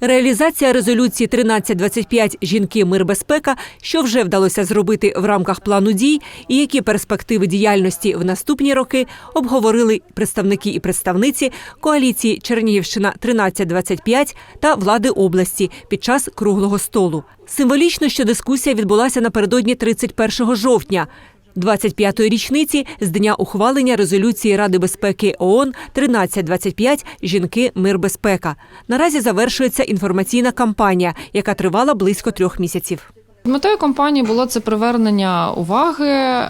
Реалізація резолюції 1325 Жінки, мир, безпека, що вже вдалося зробити в рамках плану дій, і які перспективи діяльності в наступні роки обговорили представники і представниці коаліції Чернігівщина 1325 та влади області під час круглого столу. Символічно, що дискусія відбулася напередодні 31 жовтня. 25-ї річниці з дня ухвалення резолюції Ради безпеки ООН 1325 Жінки, мир, безпека. Наразі завершується інформаційна кампанія, яка тривала близько трьох місяців. Метою кампанії було це привернення уваги е,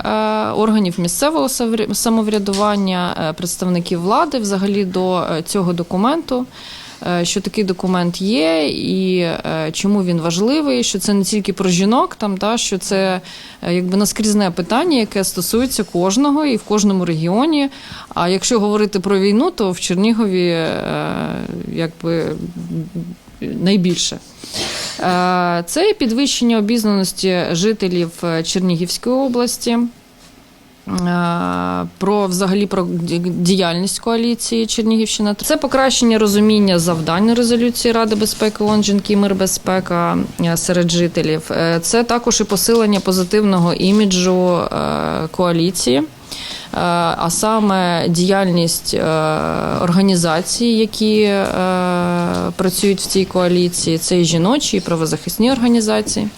органів місцевого самовря- самоврядування, е, представників влади взагалі до е, цього документу. Е, Що такий документ є, і е, чому він важливий, що це не тільки про жінок, там та що це е, якби наскрізне питання, яке стосується кожного і в кожному регіоні. А якщо говорити про війну, то в Чернігові якби найбільше. Це підвищення обізнаності жителів Чернігівської області. Е, Про взагалі про діяльність коаліції Чернігівщина це покращення розуміння завдань резолюції Ради безпеки ООН «Жінки, мир, безпека е, серед жителів. Е, Це також і посилення позитивного іміджу коаліції. А саме діяльність організацій, які працюють в цій коаліції, це і жіночі, і правозахисні організації.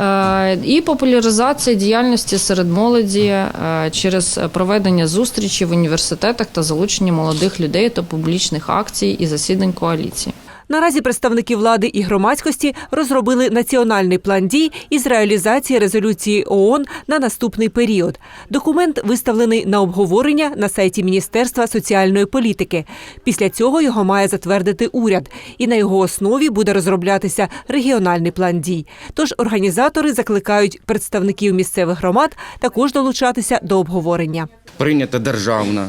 Е, І популяризація діяльності серед молоді е, через проведення зустрічей в університетах та залучення молодих людей до публічних акцій і засідань коаліції. Наразі представники влади і громадськості розробили національний план дій із реалізації резолюції ООН на наступний період. Документ виставлений на обговорення на сайті Міністерства соціальної політики. Після цього його має затвердити уряд, і на його основі буде розроблятися регіональний план дій. Тож організатори закликають представників місцевих громад також долучатися до обговорення. Прийнята державна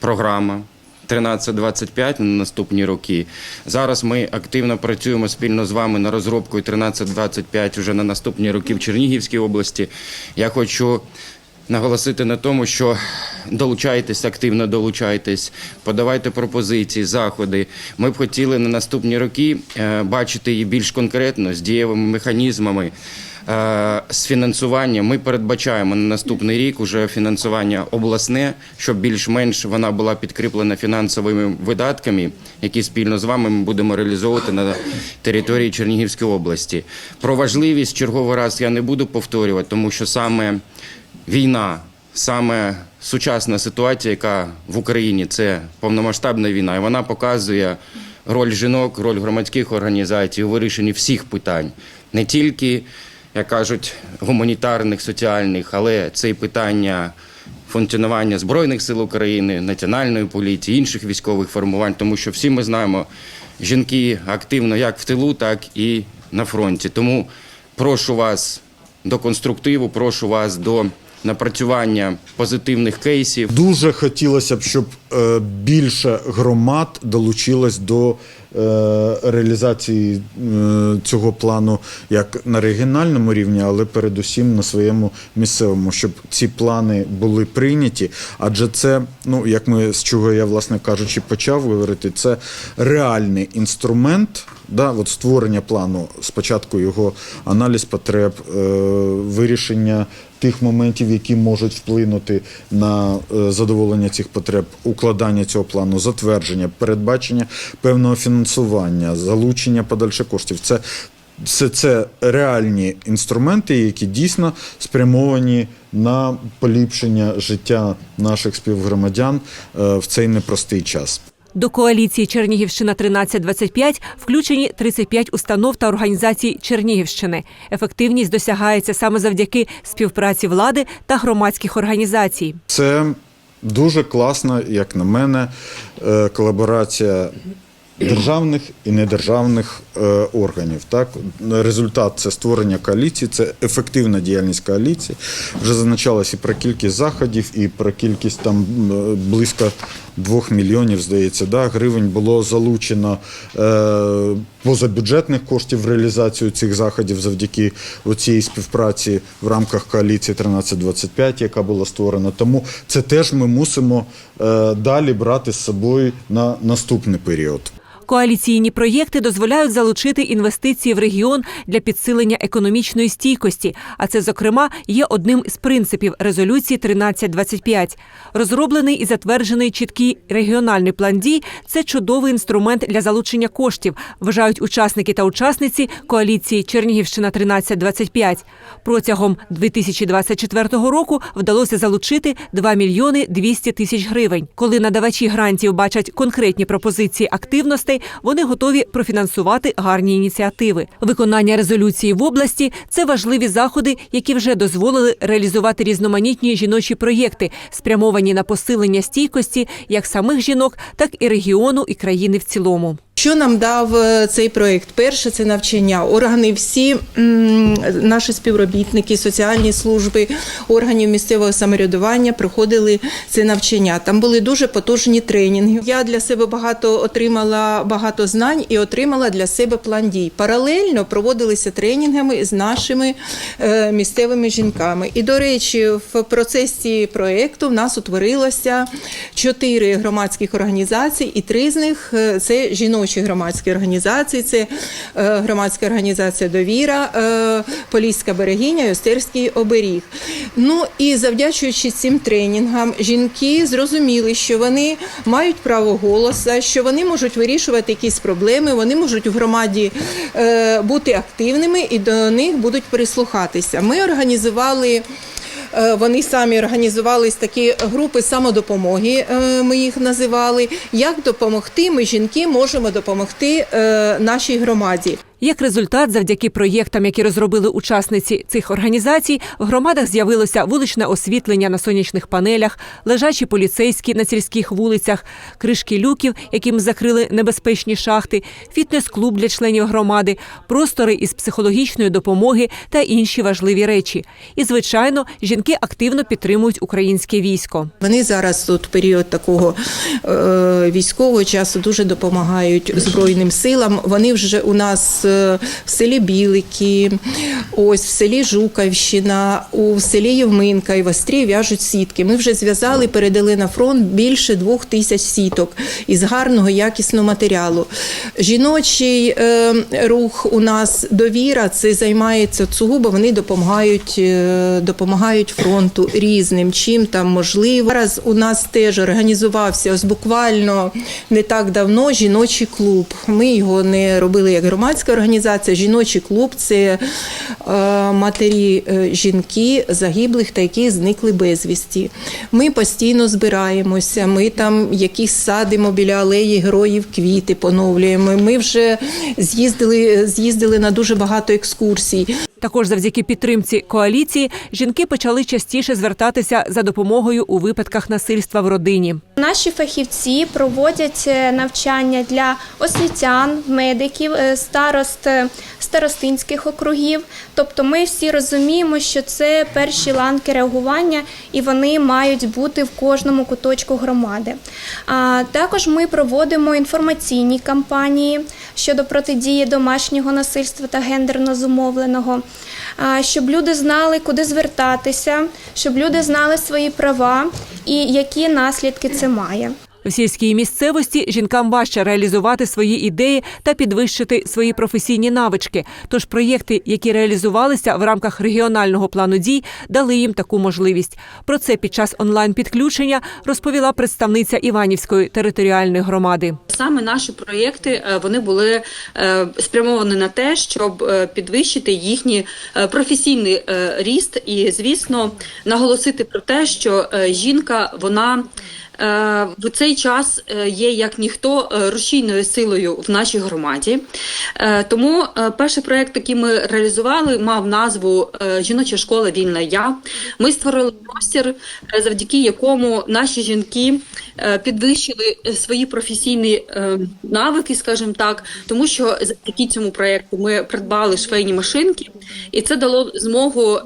програма 1325 на наступні роки. Зараз ми активно працюємо спільно з вами на розробкою 1325 вже на наступні роки в Чернігівській області. Я хочу наголосити на тому, що долучайтесь, активно долучайтесь, подавайте пропозиції, заходи. Ми б хотіли на наступні роки е, бачити її більш конкретно з дієвими механізмами. Е, З фінансуванням ми передбачаємо на наступний рік уже фінансування обласне, щоб більш-менш вона була підкріплена фінансовими видатками, які спільно з вами ми будемо реалізовувати на території Чернігівської області. Про важливість черговий раз я не буду повторювати, тому що саме війна, саме сучасна ситуація, яка в Україні це повномасштабна війна, і вона показує роль жінок, роль громадських організацій у вирішенні всіх питань, не тільки, як кажуть, гуманітарних, соціальних, але це і питання. Функціонування Збройних сил України, національної поліції, інших військових формувань, тому що всі ми знаємо, жінки активно як в тилу, так і на фронті. Тому прошу вас до конструктиву, прошу вас до напрацювання позитивних кейсів. Дуже хотілося б, щоб е, більше громад долучилось до е, реалізації е, цього плану як на регіональному рівні, але передусім на своєму місцевому, щоб ці плани були прийняті. Адже це, ну як ми з чого я, власне кажучи, почав говорити, це реальний інструмент. Да, от створення плану, спочатку його аналіз потреб, е, вирішення тих моментів, які можуть вплинути на е, задоволення цих потреб, укладання цього плану, затвердження, передбачення певного фінансування, залучення подальших коштів. Це все це реальні інструменти, які дійсно спрямовані на поліпшення життя наших співгромадян е, в цей непростий час. До коаліції Чернігівщина 1325 включені 35 установ та організацій Чернігівщини. Ефективність досягається саме завдяки співпраці влади та громадських організацій. Це дуже класна, як на мене, е, колаборація державних і недержавних е, органів. Так? Результат це створення коаліції, це ефективна діяльність коаліції. Вже зазначалось і про кількість заходів, і про кількість там близько двох мільйонів, здається, да, гривень було залучено е, позабюджетних коштів в реалізацію цих заходів завдяки цій співпраці в рамках коаліції 1325, яка була створена. Тому це теж ми мусимо е, далі брати з собою на наступний період. Коаліційні проєкти дозволяють залучити інвестиції в регіон для підсилення економічної стійкості. А це, зокрема, є одним з принципів резолюції 1325. Розроблений і затверджений чіткий регіональний план дій це чудовий інструмент для залучення коштів, вважають учасники та учасниці коаліції Чернігівщина 1325. Протягом 2024 року вдалося залучити 2 мільйони 200 тисяч гривень. Коли надавачі грантів бачать конкретні пропозиції активностей, вони готові профінансувати гарні ініціативи. Виконання резолюції в області це важливі заходи, які вже дозволили реалізувати різноманітні жіночі проєкти, спрямовані на посилення стійкості як самих жінок, так і регіону і країни в цілому. Що нам дав е, цей проєкт? Перше це навчання. Органи всі наші співробітники, соціальні служби, органів місцевого самоврядування проходили це навчання. Там були дуже потужні тренінги. Я для себе багато отримала багато знань і отримала для себе план дій. Паралельно проводилися тренінгами з нашими е, місцевими жінками. І до речі, в процесі проєкту в нас утворилося чотири громадських організації, і три з них е, це жіночі громадські організації. Це е, громадська організація Довіра, е, Поліська берегиня і Остерський оберіг. Ну і завдячуючи цим тренінгам, жінки зрозуміли, що вони мають право голоса, що вони можуть вирішувати якісь проблеми, вони можуть в громаді е, бути активними і до них будуть прислухатися. Ми організували. Е, Вони самі організувались такі групи самодопомоги. е, Ми їх називали. Як допомогти? Ми жінки можемо допомогти е, нашій громаді. Як результат, завдяки проєктам, які розробили учасниці цих організацій, в громадах з'явилося вуличне освітлення на сонячних панелях, лежачі поліцейські на сільських вулицях, кришки люків, яким закрили небезпечні шахти, фітнес-клуб для членів громади, простори із психологічної допомоги та інші важливі речі. І, звичайно, жінки активно підтримують українське військо. Вони зараз тут період такого е, військового часу дуже допомагають Збройним силам. Вони вже у нас е, в селі Білики, ось в селі Жуківщина, у селі Євминка і в Острі в'яжуть сітки. Ми вже зв'язали, передали на фронт більше двох тисяч сіток із гарного якісного матеріалу. Жіночий е, рух у нас довіра. Це займається сугубо. Вони допомагають, е, допомагають фронту різним, чим там можливо. Зараз у нас теж організувався ось буквально не так давно жіночий клуб. Ми його не робили як громадська організація. Жіночий клуб це е, матері е, жінки загиблих та які зникли безвісті. Ми постійно збираємося. Ми там якісь садимо біля алеї героїв квіти поновлюємо. Ми вже з'їздили, з'їздили на дуже багато екскурсій. Також завдяки підтримці коаліції жінки почали частіше звертатися за допомогою у випадках насильства в родині. Наші фахівці проводять е, навчання для освітян, медиків, е, старост е, старостинських округів. Тобто, ми всі розуміємо, що це перші ланки реагування, і вони мають бути в кожному куточку громади. А також ми проводимо інформаційні кампанії щодо протидії домашнього насильства та гендерно зумовленого, щоб люди знали, куди звертатися, щоб люди знали свої права і які наслідки це має. В сільській місцевості жінкам важче реалізувати свої ідеї та підвищити свої професійні навички. Тож проєкти, які реалізувалися в рамках регіонального плану дій, дали їм таку можливість. Про це під час онлайн-підключення розповіла представниця Іванівської територіальної громади. Саме наші проєкти е, вони були е, спрямовані на те, щоб е, підвищити їхній професійний ріст, і звісно наголосити про те, що жінка вона. Е, В цей час е, є як ніхто е, рушійною силою в нашій громаді. Тому перший проєкт, який ми реалізували, мав назву Жіноча школа Вільна Я. Ми створили простір, завдяки якому наші жінки підвищили свої професійні навики, скажімо так, тому що завдяки цьому проєкту ми придбали швейні машинки, і це дало змогу.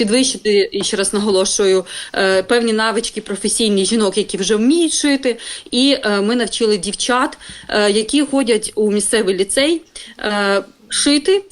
Підвищити і ще раз наголошую е, певні навички професійні жінок, які вже вміють шити. І е, ми навчили дівчат, е, які ходять у місцевий ліцей. Шити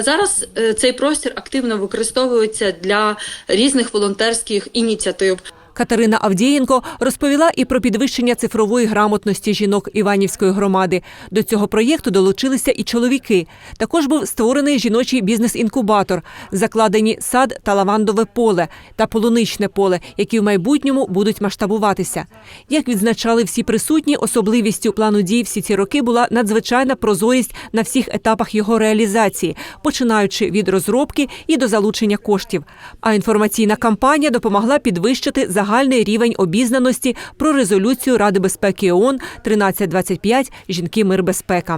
зараз цей простір активно використовується для різних волонтерських ініціатив. Катерина Авдієнко розповіла і про підвищення цифрової грамотності жінок Іванівської громади. До цього проєкту долучилися і чоловіки. Також був створений жіночий бізнес-інкубатор, закладені сад та лавандове поле та полуничне поле, які в майбутньому будуть масштабуватися. Як відзначали всі присутні, особливістю плану дій всі ці роки була надзвичайна прозорість на всіх етапах його реалізації, починаючи від розробки і до залучення коштів. А інформаційна кампанія допомогла підвищити загальний рівень обізнаності про резолюцію Ради безпеки ООН 1325 «Жінки, мир, безпека».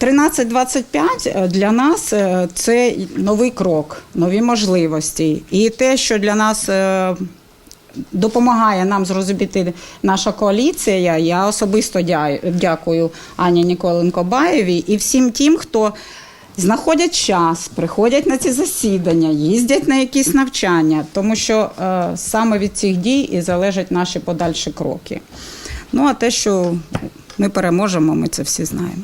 1325 для нас е, це новий крок, нові можливості. І те, що для нас е, допомагає нам зрозуміти наша коаліція, я особисто дя- дякую Ані Ніколенко Баєві і всім тим, хто знаходять час, приходять на ці засідання, їздять на якісь навчання, тому що е, саме від цих дій і залежать наші подальші кроки. Ну а те, що ми переможемо, ми це всі знаємо.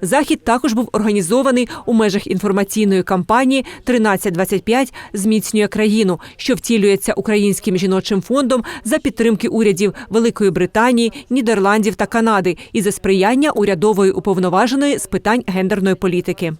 Захід також був організований у межах інформаційної кампанії «1325. Зміцнює країну, що втілюється Українським жіночим фондом за підтримки урядів Великої Британії, Нідерландів та Канади і за сприяння урядової уповноваженої з питань гендерної політики.